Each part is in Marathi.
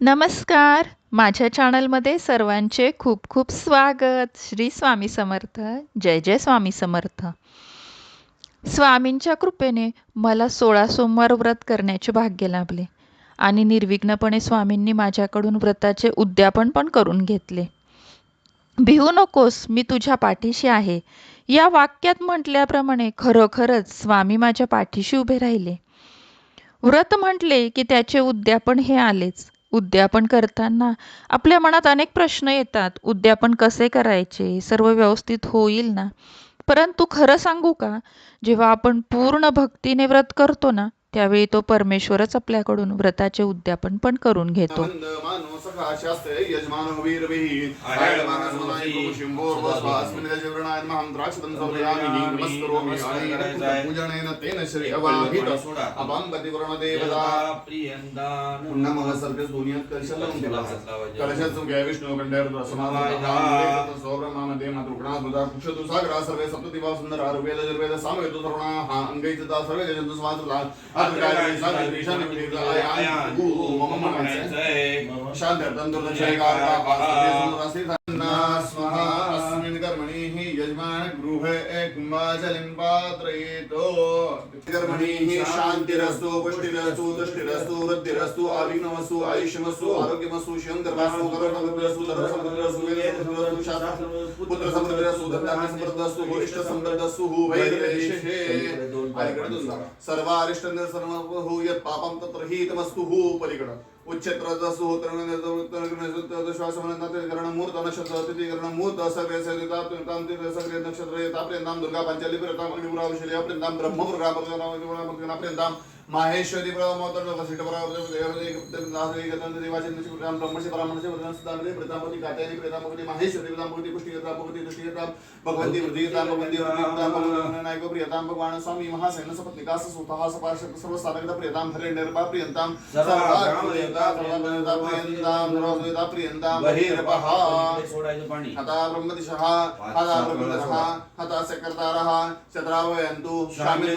नमस्कार. माझ्या चॅनलमध्ये सर्वांचे खूप खूप स्वागत. श्री स्वामी समर्थ. जय जय स्वामी समर्थ. स्वामींच्या कृपेने मला सोळा सोमवार व्रत करण्याचे भाग्य लाभले आणि निर्विघ्नपणे स्वामींनी माझ्याकडून व्रताचे उद्यापन पण करून घेतले. भिवू नकोस मी तुझ्या पाठीशी आहे. या वाक्यात म्हटल्याप्रमाणे खरोखरच स्वामी माझ्या पाठीशी उभे राहिले. व्रत म्हटले की त्याचे उद्यापन हे आलेच. उद्यापन करताना आपल्या मनात अनेक प्रश्न येतात. उद्यापन कसे करायचे? सर्व व्यवस्थित होईल ना? परंतु खरं सांगू का? जेव्हा आपण पूर्ण भक्तीने व्रत करतो ना त्यावेळी तो परमेश्वरच आपल्याकडून व्रताचे उद्यापन पण करून घेतो. शास्त्रे यजमानो वीरभिः। आयमानसमनाय कुशुम्भोर्वस्वास्मिन् दशवृणाय महं द्राक्षतं समर्पयामि नमस्करोमि। आनन्दपूतं पूजनेन तेन श्री अवाहित अपां पतिव्रणदेवता नमः। सर्वेस दुनियात कलशलं दिला कलशाचं घ्या विष्णू कंठेर समाधान सौब्रह्मामध्ये मातृगुणा दुधा कुक्षतु सागरा। सर्वे सप्तदिवा सुंदर आरुवेद जर्वेद सामवेद सर्वणा हा अंगैतता सर्वे जंतु समातृला आत्मकार्य साधे ईशान्य विधित आया गु मम म्हणायचं शांत्यर्थं स्वाहा अस्मिन् कर्मणि हि यजमान गृहे कुम्भाजलिं पात्रयेतो कर्मणि हि शान्तिरस्तु पुष्टिरस्तु तुष्टिरस्तु वृद्धिरस्तु आविघ्नमस्तु आयुष्यमस्तु आरोग्यमस्तु शिवङ्करमस्तु करोणमस्तु धर्मसमृद्धिरस्तु वेदसमृद्धिरस्तु शास्त्रसमृद्धिरस्तु पुत्रसमृद्धिरस्तु धन्यासमृद्धस्तु भूयिष्ठसमृद्धस्तु भूवैर्वेशे सर्वारिष्ट सर्व यत् पापं तत्र हि तमस्तु हु पलिकडं श्वास श्वासमनंतरण मूर्त नक्षत्र तिथीकरण मूर्त सगळे सगळे सगळे नक्षत्र येतापर्यंत दुर्गा पांचाली प्रियताम अग्निपुरावशली अप्रियंताम ब्रह्मपुरा प्रियंताम माहेश्वरी आपले वसिष्ठ माहेश्वरी पुष्टिकता भगवती प्रियताम भगवान स्वामी महासैन सपत्निकास सुतः सपार्षद प्रियंता सर्वा प्रियंताम बहिर्पहा सोडायचं पाणी. हता ब्रह्मदिशः हता ब्रह्मदिशः हता सकर्तारः शत्रावयन्तु शामिल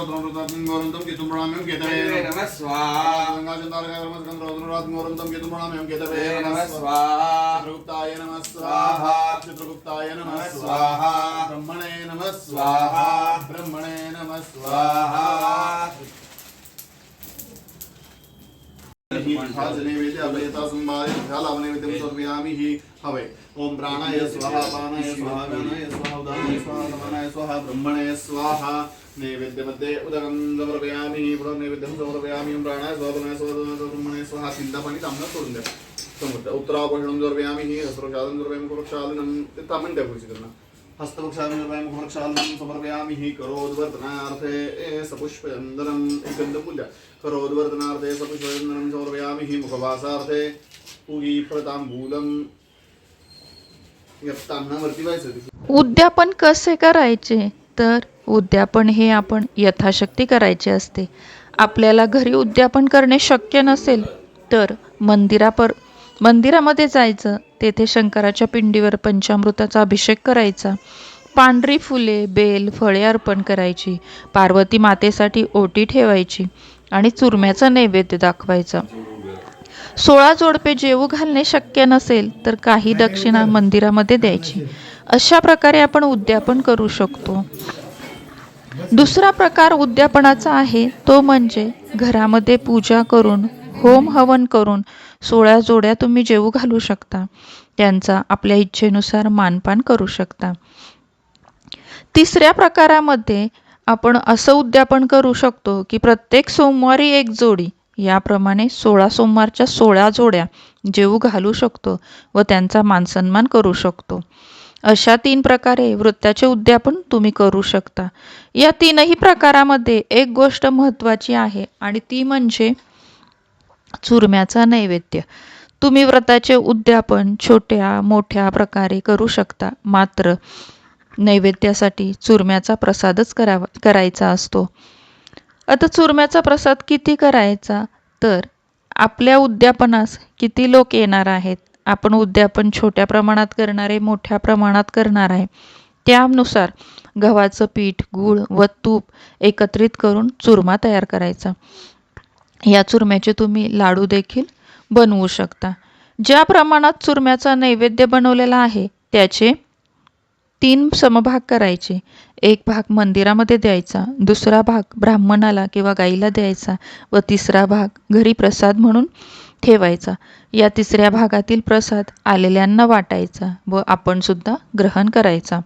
गंगाचंदारकर्मसकं रौद्रमृतं गौरन्तं केतुं प्रणाम्यं केतवे नमः नमः स्वाहा। गंगाचंदारकर्मसकं रौद्रमृतं गौरन्तं केतुं प्रणाम्यं केतवे नमः नमः स्वाहा। चित्रगुप्ताय नमः स्वाहा। चित्रगुप्ताय नमः स्वाहा। नैवेद्य अभयता संभाय ध्यालावनैवेद्यं समर्पयामि हि हवै ओम प्राणाय स्वाहा पानाय स्वाहा गानाय स्वाहा उदानाय स्वाहा समानाय स्वाहा ब्रह्मणे स्वाहा नैवेद्यमध्ये उदकं समर्पयामि पुनः नैवेद्यं समर्पयामि ओम प्राणाय स्वाहा पानाय स्वाहा ब्रह्मणे स्वाहा चिंतामणी तांबडं सोडून द्या समोर उत्तरापषणं समर्पयामि हि हस्त्रक्षालं समर्पयामि कुरक्षालनं ते तांबण द्या पुढची त्यांना हस्तवक्षालं समर्पयामि हि करोद्वर्तनार्थे ए सपुष्पचन्दनं गन्धपूजा करोद्वर्तनार्थे सपुष्पचन्दनं समर्पयामि हि मुखवासार्थे पुगी प्रतांबूलं व्हायचं उद्यापन कसे करायचे? तर उद्यापन हे आपण यथाशक्ती करायचे असते. आपल्याला घरी उद्यापन करणे शक्य नसेल तर मंदिरापर मंदिरामध्ये जायचं तेथे शंकराच्या पिंडीवर पंचामृताचा अभिषेक करायचा. पांढरी फुले बेल फळे अर्पण करायची. पार्वती मातेसाठी ओटी ठेवायची आणि चुरम्याचं नैवेद्य दाखवायचं. सोळा जोडपे जेवू घालणे शक्य नसेल तर काही दक्षिणा मंदिरामध्ये द्यायची. अशा प्रकारे आपण उद्यापन करू शकतो. दुसरा प्रकार उद्यापनाचा आहे तो म्हणजे घरामध्ये पूजा करून होम हवन करून सोळा जोड्या तुम्ही जेवू घालू शकता. त्यांचा आपल्या इच्छेनुसार मानपान करू शकता. तिसऱ्या प्रकारामध्ये आपण असं उद्यापन करू शकतो की प्रत्येक सोमवारी एक जोडी याप्रमाणे सोळा सोमवारच्या सोळा जोड्या जेवू घालू शकतो व त्यांचा मानसन्मान करू शकतो. अशा तीन प्रकारे वृत्ताचे उद्यापन तुम्ही करू शकता. या तीनही प्रकारामध्ये एक गोष्ट महत्त्वाची आहे आणि ती म्हणजे चुरम्याचा नैवेद्य. तुम्ही व्रताचे उद्यापन छोट्या मोठ्या प्रकारे करू शकता. मात्र नैवेद्यासाठी चुरम्याचा प्रसादच करावा करायचा असतो. आता चुरम्याचा प्रसाद किती करायचा? तर आपल्या उद्यापनास किती लोक येणार आहेत? आपण उद्यापन छोट्या प्रमाणात करणारे मोठ्या प्रमाणात करणार आहे. त्यानुसार गव्हाचं पीठ गूळ व तूप एकत्रित करून चुरमा तयार करायचा. या चुरम्याचे तुम्ही लाडू देखील बनवू शकता. ज्या प्रमाणात चुरम्याचा नैवेद्य बनवलेला आहे त्याचे तीन समभाग करायचे. एक भाग मंदिरामध्ये द्यायचा दुसरा भाग ब्राह्मणाला किंवा गाईला द्यायचा व तिसरा भाग घरी प्रसाद म्हणून ठेवायचा. या तिसऱ्या भागातील प्रसाद आलेल्यांना वाटायचा व आपण सुद्धा ग्रहण करायचा.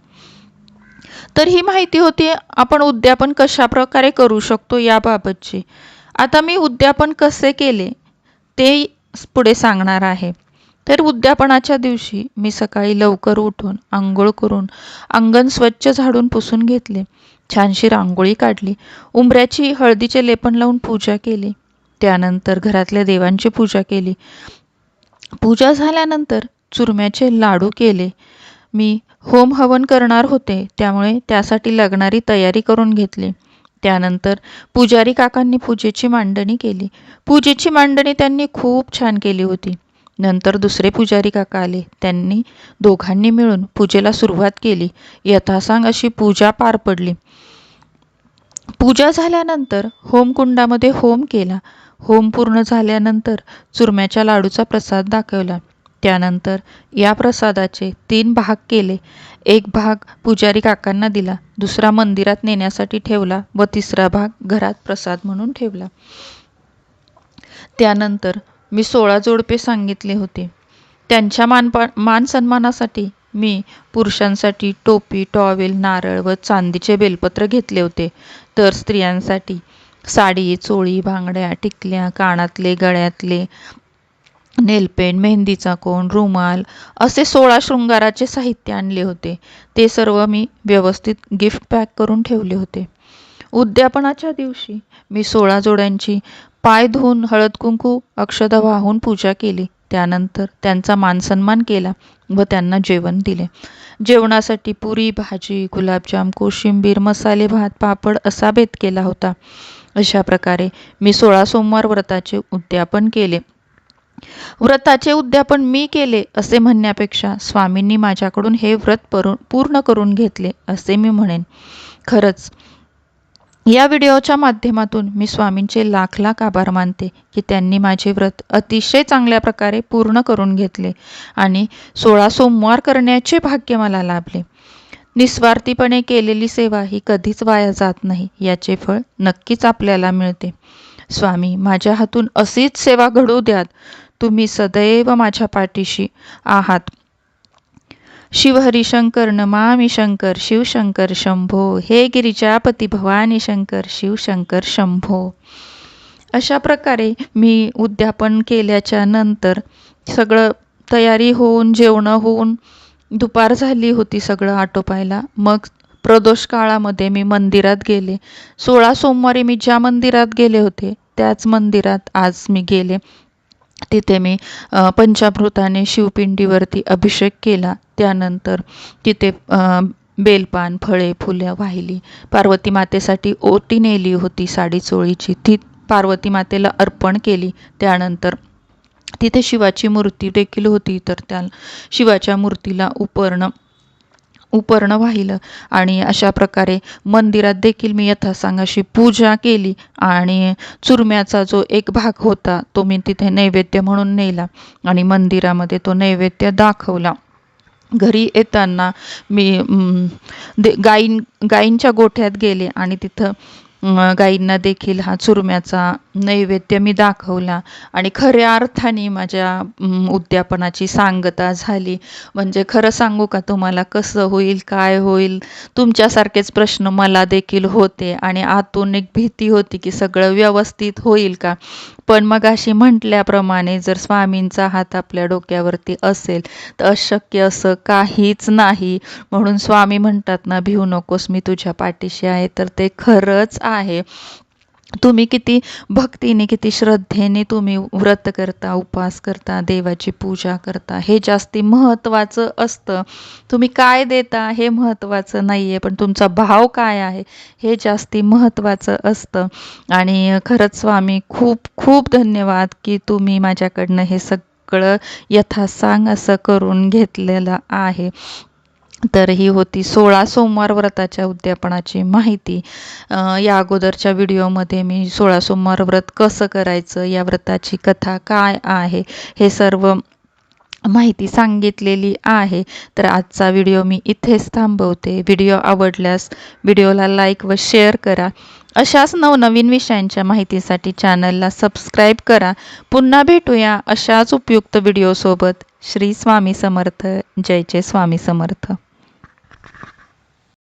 तर ही माहिती होती. आपण उद्यापन कशा प्रकारे करू शकतो याबाबतची. आता मी उद्यापन कसे केले ते पुढे सांगणार आहे. तर उद्यापनाच्या दिवशी मी सकाळी लवकर उठून आंघोळ करून अंगण स्वच्छ झाडून पुसून घेतले. छानशी रांगोळी काढली. उंबऱ्याची हळदीचे लेपन लावून पूजा केली. त्यानंतर घरातल्या देवांची पूजा केली. पूजा झाल्यानंतर चुरम्याचे लाडू केले. मी होम हवन करणार होते त्यामुळे त्यासाठी लागणारी तयारी करून घेतली. त्यानंतर पुजारी काकांनी पूजेची मांडणी केली. पूजेची मांडणी त्यांनी खूप छान केली होती. नंतर दुसरे पुजारी काका आले. त्यांनी दोघांनी मिळून पूजेला सुरुवात केली. यथासांग अशी पूजा पार पडली. पूजा झाल्यानंतर होमकुंडामध्ये होम केला. होम पूर्ण झाल्यानंतर चुरम्याच्या लाडूचा प्रसाद दाखवला. त्यानंतर या प्रसादाचे तीन भाग केले. एक भाग पुजारी काकांना दिला दुसरा मंदिरात नेण्यासाठी ठेवला व तिसरा भाग घरात प्रसाद म्हणून ठेवला. त्यानंतर मी सोळा जोडपे सांगितले होते. त्यांच्या मानपा मान सन्मानासाठी मी पुरुषांसाठी टोपी टॉवेल नारळ व चांदीचे बेलपत्र घेतले होते. तर स्त्रियांसाठी साडी चोळी भांगड्या टिकल्या कानातले गळ्यातले नेलपेंट मेहंदीचा कोण रुमाल असे सोळा शृंगाराचे साहित्य आणले होते. ते सर्व मी व्यवस्थित गिफ्ट पॅक करून ठेवले होते. उद्यापनाच्या दिवशी मी सोळा जोड्यांची पाय धुवून हळद कुंकू अक्षता वाहून पूजा केली. त्यानंतर त्यांचा मानसन्मान केला व त्यांना जेवण दिले. जेवणासाठी पुरी भाजी गुलाबजाम कोशिंबीर मसाले भात पापड असा बेत केला होता. अशा प्रकारे मी सोळा सोमवार व्रताचे उद्यापन केले. व्रताचे उद्यापन मी केले असे म्हणण्यापेक्षा स्वामींनी माझ्याकडून हे व्रत पूर्ण करून घेतले असे मी म्हणेन. खरंच या व्हिडिओच्या माध्यमातून मी स्वामींचे लाख लाख आभार मानते की त्यांनी माझे व्रत अतिशय चांगल्या प्रकारे पूर्ण करून घेतले आणि सोळा सोमवार करण्याचे भाग्य मला लाभले. निस्वार्थीपणे केलेली सेवा ही कधीच वाया जात नाही याचे फळ नक्कीच आपल्याला मिळते. स्वामी माझ्या हातून अशीच सेवा घडू द्यात. तुम्ही सदैव माझ्या पाठीशी आहात. शिवहरिशंकर नमामि शंकर शिवशंकर शंभो हे गिरिजापती भवानी शंकर शिवशंकर शंभो. अशा प्रकारे मी उद्यापन केल्याच्यानंतर सगळं तयारी होऊन जेवणं होऊन दुपार झाली होती सगळं आटोपायला मग प्रदोष काळामध्ये मी मंदिरात गेले. सोळा सोमवारी मी ज्या मंदिरात गेले होते त्याच मंदिरात आज मी गेले. तिथे मी पंचामृताने शिवपिंडीवरती अभिषेक केला. त्यानंतर तिथे बेलपान फळे फुलं वाहिली. पार्वती मातेसाठी ओटी नेली होती साडी चोळीची. ती पार्वती मातेला अर्पण केली. त्यानंतर तिथे शिवाची मूर्ती देखील होती. तर त्या शिवाच्या मूर्तीला उपरणं उपरणं वाहिलं. आणि अशा प्रकारे मंदिरात देखील मी यथासांगाशी पूजा केली आणि चुरम्याचा जो एक भाग होता तो मी तिथे नैवेद्य म्हणून नेला आणि मंदिरामध्ये तो नैवेद्य दाखवला. घरी येताना मी दे गाईं गाईंच्या गोठ्यात गेले आणि तिथं गाईंना देखील हा चुरम्याचा नैवेद्य मी दाखवला. आणि खऱ्या अर्थाने माझ्या उद्यापनाची सांगता झाली. म्हणजे खरं सांगू का तुम्हाला कसं होईल काय होईल? तुमच्यासारखेच प्रश्न मला देखील होते. आणि आतून एक भीती होती की सगळं व्यवस्थित होईल का? पण मग अशी म्हटल्याप्रमाणे जर स्वामींचा हात आपल्या डोक्यावरती असेल तर अशक्य असं काहीच नाही. म्हणून स्वामी म्हणतात ना भिवू नकोस मी तुझ्या पाठीशी आहे. तर ते खरंच आहे. तुम्ही किती भक्तीने किती श्रद्धेने तुम्ही व्रत करता उपास करता देवाची पूजा करता हे जास्ती महत्त्वाचं असतं. तुम्ही काय देता हे महत्त्वाचं नाही आहे पण तुमचा भाव काय आहे हे जास्ती महत्त्वाचं असतं. आणि खरंच स्वामी खूप खूप धन्यवाद की तुम्ही माझ्याकडनं हे सगळं यथासांग असं करून घेतलेलं आहे. तर ही होती सोळा सोमवार व्रताच्या उद्यापनाची माहिती. या अगोदरच्या व्हिडिओमध्ये मी सोळा सोमवार व्रत कसं करायचं या व्रताची कथा काय आहे हे सर्व माहिती सांगितलेली आहे. तर आजचा व्हिडिओ मी इथेच थांबवते. व्हिडिओ आवडल्यास व्हिडिओला लाईक व शेअर करा. अशाच नवनवीन विषयांच्या माहितीसाठी चॅनलला सबस्क्राईब करा. पुन्हा भेटूया अशाच उपयुक्त व्हिडिओसोबत. श्री स्वामी समर्थ. जय जय स्वामी समर्थ.